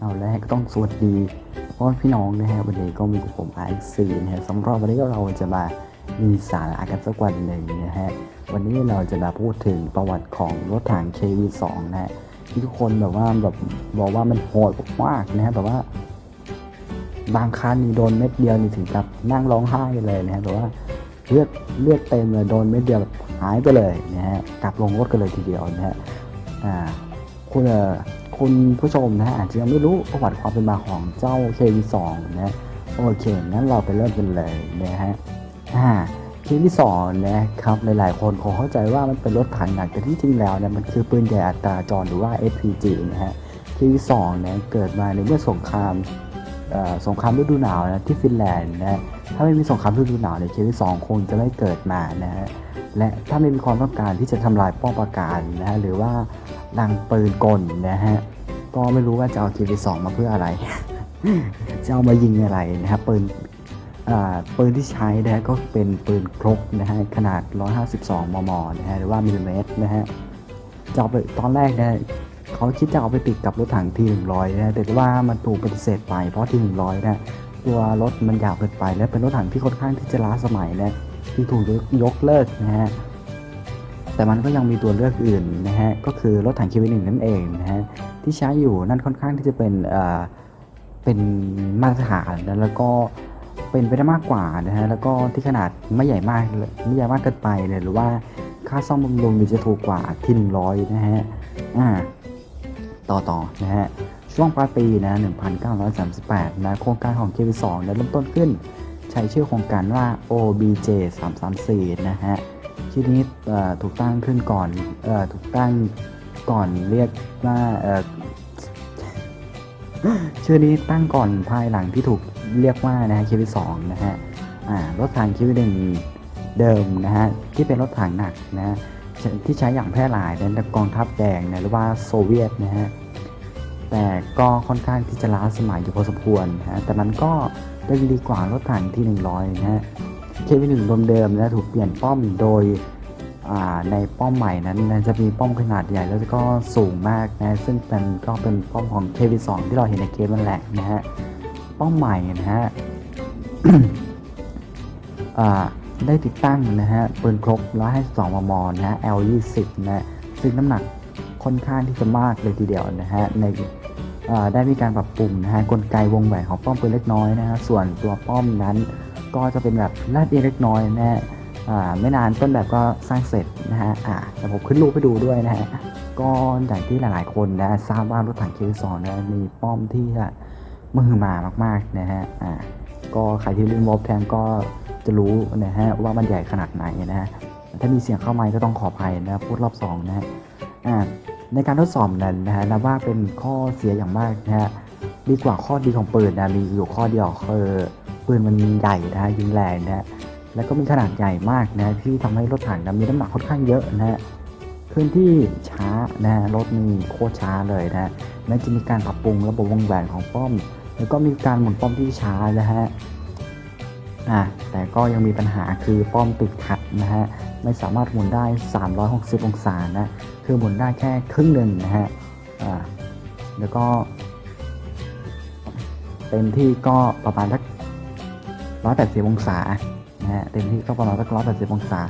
เอาแรกก็ต้องสวัสดีเพราะว่าพี่น้องนะฮะวันนี้ก็มีกับผม RX4 นะฮะสำหรับวันนี้ก็เราจะมามีสาระกันสักวันหนึ่งนะฮะวันนี้เราจะมาพูดถึงประวัติของรถถัง KV2 นะฮะที่ทุกคนแบบว่าแบบบอกว่ามันโหดมากนะฮะแบบว่า บางคันนี่โดนเม็ดเดียวนี่ถึงกับนั่งร้องไห้เลยนะฮะแบบว่าเลือดเลือดเต็มเลยโดนเม็ดเดียวหายไปเลยนะฮะกลับลงรถกันเลยทีเดียวนะฮะอ่าคุณเออ คุณผู้ชมนะฮะอาจจะยังไม่รู้ประวัติความเป็นมาของเจ้า KV2 นะฮะโอเคงั้นเราไปเริ่มกันเลยนะฮะอ่า KV2 นะครับหลายๆคนคงเข้าใจว่ามันเป็นรถถังหนักแต่ที่จริงแล้วเนี่ยมันคือปืนใหญ่อัตราจรหรือว่า SPG นะฮะ KV2 เนี่ยเกิดมาในเมื่อสงครามเอ่อสงครามฤดูหนาวนะที่ฟินแลนด์นะถ้าไม่มีสงครามฤดูหนาวเนี่ยเคที่สองคงจะไม่เกิดมานะฮะและถ้าไม่มีความต้องการที่จะทำลายป้อมปราการนะฮะหรือว่าดังปืนกลนะฮะ ก็ไม่รู้ว่าจะเอาเคที่สองมาเพื่ออะไร จะเอามายิงอะไรนะครับปืนปืนที่ใช้นะฮะก็เป็นปืนครกนะฮะขนาด 152 มม นะฮะหรือว่ามิลลิเมตรนะฮะจะเอาไปตอนแรกนะเขาคิดจะเอาไปติดกับรถถังทีหนึ่งร้อยนะแต่ว่ามันถูกปฏิเสธไปเพราะทีหนึ่งร้อยนะตัวรถมันยาวเกินไปและเป็นรถถังที่ค่อนข้างที่จะล้าสมัยนะที่ถูกยกเลิกนะฮะแต่มันก็ยังมีตัวเลือกอื่นนะฮะก็คือรถถังคีวีหนึ่งนั่นเองนะฮะ ที่ใช้อยู่นั่นค่อนข้างที่จะเป็นเป็นมาตรฐานนะแล้วก็เป็นไปได้มากกว่านะฮะแล้วก็ที่ขนาดไม่ใหญ่มากเลยไม่ใหญ่มากเกินไปเลยหรือว่าค่าซ่อมบำรุงจะถูกกว่าที่หนึ่งร้อยนะฮะอ่าต่อต่อนะฮะช่วงปลายปีนะ1938นะโครงการของ KV2 นี่ยเริ่มต้นขึ้น ใช้ชื่อโครงการว่า OBJ 334นะฮะชื่อนี้ถูกตั้งขึ้นก่อนเออถูกตั้ง ก่อนเรียกว่าเออชื่อนี้ตั้งก่อนภายหลังที่ถูกเรียกว่านะฮะ KV2 นะฮะอ่ารถถัง KV1 เดิมนะฮะที่เป็นรถถังหนักนะฮะที่ใช้อย่างแพร่หลายในกองทัพแดงนะหรือว่าโซเวียตนะฮะแต่ก็ค่อนข้างที่จะล้าสมัยอยู่พอสมควรนะฮะแต่มันก็เป็นดีกว่ารถถังที่ 100 นะฮะเควีหนึ่งเดิมๆนะถูกเปลี่ยนป้อมโดย ในป้อมใหม่นั้นจะมีป้อมขนาดใหญ่แล้วก็สูงมากนะซึ่งเป็นก็เป็นป้อมของ KV2 ที่เราเห็นในเกมนั่นแหละนะฮะป้อมใหม่นะฮะได้ติดตั้งนะฮะปืนครบ152มมนะฮะ L20 นะฮะซึ่งน้ำหนักค่อนข้างที่จะมากเลยทีเดียวนะฮะในได้มีการปรับปรุงนะฮะกลไกวงแหวนของป้อมปืนเล็กน้อยนะฮะส่วนตัวป้อมนั้นก็จะเป็นแบบลาดเอียงเล็กน้อยนะฮะอ่ ไม่นานต้นแบบก็สร้างเสร็จนะฮะอ่าแต่ผมขึ้นรูปไปดูด้วยนะฮะก็อย่างที่หลาย ๆ คนนะทราบว่ารถถังเคิวซอนนะมีป้อมที่มือมามาก ๆ นะฮะอ่าก็ใครที่เล่นวอลแทนก็จะรู้นะฮะว่ามันใหญ่ขนาดไหนนะฮะถ้ามีเสียงเข้าไมค์ก็ต้องขออภัยนะพูดรอบสองนะฮะอ่าในการทดสอบนั้นนะฮะนับว่าเป็นข้อเสียอย่างมากนะฮะดีกว่าข้อดีของปืนนะมีอยู่ข้อเดียวคือปืนมันใหญ่นะฮะยิงแรงนะฮะ แล้วก็มีขนาดใหญ่มากนะที่ทำให้รถถังนะมีน้ำหนักค่อนข้างเยอะนะฮะเคลื่อนที่ช้านะรถนี่โคตรช้าเลยนะและจะมีการปรับปรุงระบบวงแหวนของป้อม แล้วก็มีการหมุนป้อมที่ช้านะฮะอะแต่ก็ยังมีปัญหาคือป้อมติดขัดนะฮะไม่สามารถหมุนได้ 360 องศานะคือหมุนได้แค่ครึ่งหนึ่งนะฮะอ่าแล้วก็เต็มที่ก็ประมาณสัก180 องศา ฮะเต็มที่ก็ประมาณสัก180องศา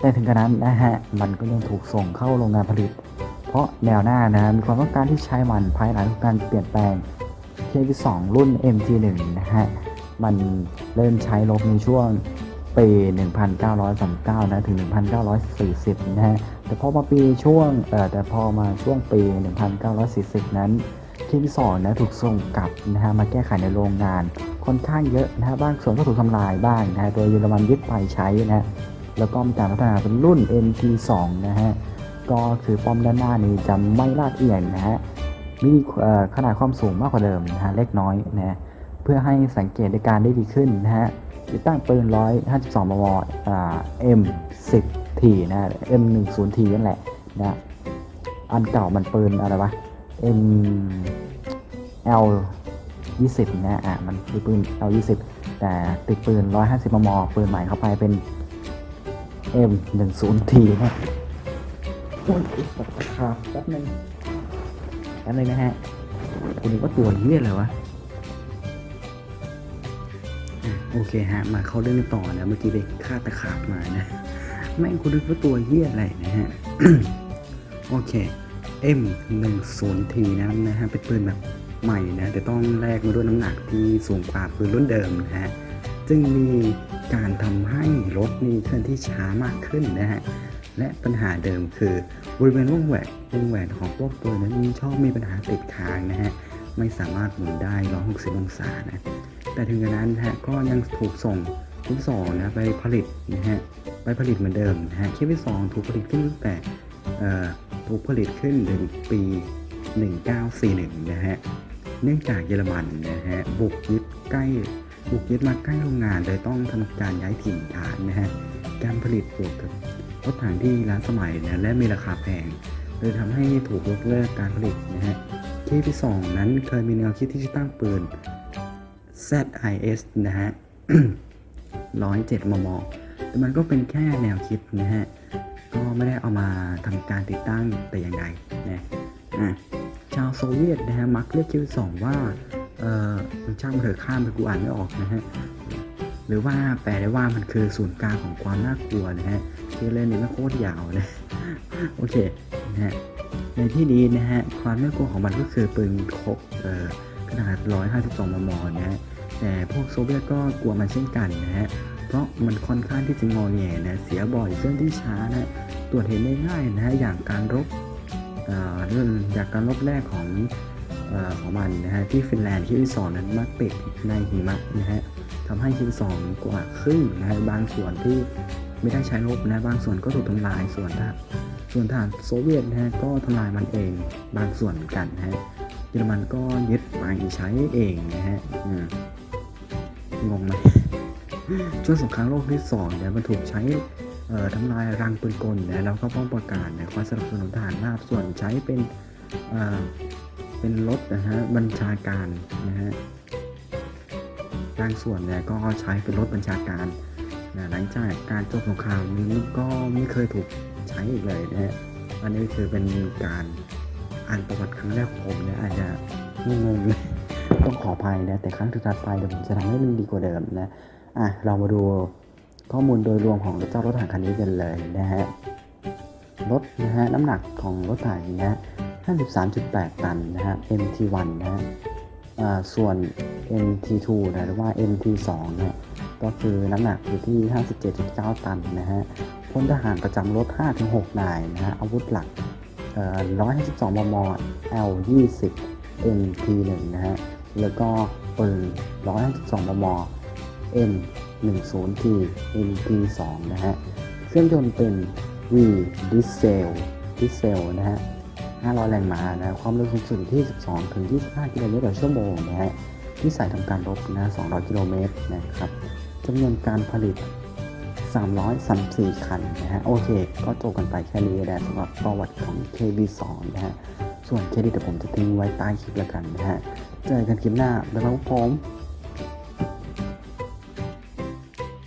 แต่ถึงกระนั้นนะฮะมันก็ยังถูกส่งเข้าโรงงานผลิต เพราะแนวหน้านะมีความต้องการที่ใช้มันภายหลังการเปลี่ยนแปลง KV2 รุ่น MT1 นะฮะมันเริ่มใช้ลบในช่วงปี 1939 นะถึง 1940 นะฮะ แต่พอมาปีช่วงเอ่อแต่พอมาช่วงปี 1940 นั้นเคมีสองนะถูกส่งกลับนะฮะมาแก้ไขในโรงงาน ค่อนข้างเยอะนะฮะบ้างส่วนก็ถูกทำลายบ้างนะฮะโดยเยอรมันยึดไปใช้นะฮะแล้วก็มีการพัฒนาเป็นรุ่น MT2 นะฮะก็คือป้อมด้านหน้านี้จะไม่ลาดเอียงนะฮะมีขนาดความสูงมากกว่าเดิมนะฮะเล็กน้อยนะฮะเพื่อให้สังเกตในการได้ดีขึ้นนะฮะติดตั้งปืน 152 มมอ่า M10T นะ M10T นั่นแหละนะอันเก่ามันปืนอะไรวะ M L 20นะอะมันคือปืน L 20 แต่ติดปืน 150 มม ปืนใหม่เข้าไปเป็น M 10T นะโอ้ยตัดราคาแป๊บนึงแป๊บนึงนะฮะคุณว่าตัวเหี้ยอะไรวะอะโอเคฮะ มาเข้าเรื่องต่อนะเมื่อกี้ไปฆ่าตะขาบมานะแม่งคุณนึกว่าตัวเหี้ยอะไรนะฮะ โอเค M 1 0 T นะนะฮะ เป็นปืนแบบ ใหม่นะแต่ต้องแลกมาด้วยน้ำหนักที่สูงกว่าปืนรุ่นเดิมนะฮะจึงมีการทำให้รถนี่เคลื่อนที่ช้ามากขึ้นนะฮะและปัญหาเดิมคือบริเวณวงแหวนวงแหวนของพวกปืนนั้นชอบมีปัญหาติดค้างนะฮะไม่สามารถหมุนได้ 160 องศานะแต่ถึงกระนั้นนะฮะก็ยังถูกส่งชิ้นสองนะไปผลิตนะฮะไปผลิตเหมือนเดิมนะฮะชิ้นที่สองถูกผลิตขึ้นตั้งแต่ถูกผลิตขึ้นถึงปี 1941 นะฮะ เนื่องจากเยอรมันนะฮะบุกยึดใกล้บุกยึดมาใกล้โรงงานโดยต้องทำการย้ายถิ่นฐานนะฮะการผลิตบวกกับรถถังที่ล้าสมัยนะและมีราคาแพงเลยทำให้ถูกยกเลิกการผลิตนะฮะที่ที่สองนั้นเคยมีแนวคิดที่จะตั้งปืน ZIS นะฮะ107 มม แต่มันก็เป็นแค่แนวคิดนะฮะ ก็ไม่ได้เอามาทำการติดตั้งแต่อย่างใดนะอะาวโซเวียตนะฮะมักเรียกคิวสองว่าเออมันช่างมันเถอะข้ามไปกูอ่านไม่ออกนะฮะหรือว่าแปลได้ว่ามันคือศูนย์กลางของความน่ากลัวนะฮะชื่อเล่นนี่ไม่โคตรยาวนะโอเคนะฮะในที่นี้นะฮะความน่ากลัวของมันก็คือปืนคกเอ่อขนาด 152 มม นะฮะแต่พวกโซเวียตก็กลัวมันเช่นกันนะฮะเพราะมันค่อนข้างที่จะงอแงนะเสียบ่อยเคลื่อนที่ช้านะตรวจเห็นได้ง่ายนะฮะอย่างการรบ รื่องจากการรบแรกของอของมันนะฮะที่ฟินแลนด์ที่สองนั้นมักติดในหิมะนะฮะทำให้ที่สองกว่าครึ่งนะฮะบางส่วนที่ไม่ได้ใช้รบนะบางส่วนก็ถูกทำลายส่วนทหารส่วนทหารโซเวียตนะฮะก็ทำลายมันเองบางส่วนเหมือนกันนะฮะเยอรมันก็ยึดไปใช้เองนะฮะงงไหมช่วงสงครามโลกที่สองเนี่ยมันถูกใช้ ทำลายรังปืนกลนะแล้วก็ป้องประกาศนะคอยสนับสนุนทหารราบส่วนใช้เป็นเเป็นรถนะฮะบัญชาการนะฮะบางส่วนเนี่ยก็ใช้เป็นรถบัญชาการนะหลังจากการจบสงครามนี้ก็ไม่เคยถูกใช้อีกเลยนะฮะอันนี้คือเป็นการอ่านประวัติครั้งแรกของผมเนี่ยอาจจะงงเลยต้องขออภัยนะแต่ครั้งถัดไปเดี๋ยวผมจะทำให้มันดีกว่าเดิมนะอะเรามาดู ข้อมูลโดยรวมของเจ้ารถถังคันนี้กันเลยนะฮะรถนะฮะน้ำหนักของรถถังนะฮะ53.8 ตันนะฮะ MT1 นะฮะส่วน MT2 นะหรือว่า MT2 นะก็คือน้ำหนักอยู่ที่ 57.9 ตันนะฮะพลทหารประจำรถ 5-6 นายนะฮะ อาวุธหลักเอ่อ152 มม L20 MT1 นะฮะ แล้วก็ปืน152 มม M 1 0 T MT 2 นะฮะ เครื่องยนต์เป็น V Diesel Diesel นะฮะ 500 แรงม้านะ ความเร็วสูงสุดที่ 12 ถึง 25 กิโลเมตรต่อชั่วโมงนะฮะ ที่ใส่ทำการรบนะ 200 กิโลเมตรนะครับจำนวนการผลิต 334 คันนะฮะ โอเค ก็จบกันไปแค่นี้นะสำหรับประวัติของ KB2 นะฮะ ส่วนเครดิตเดี๋ยวผมจะทิ้งไว้ใต้คลิปแล้วกันนะฮะ เจอกันคลิปหน้า บ๊ายบายครับผม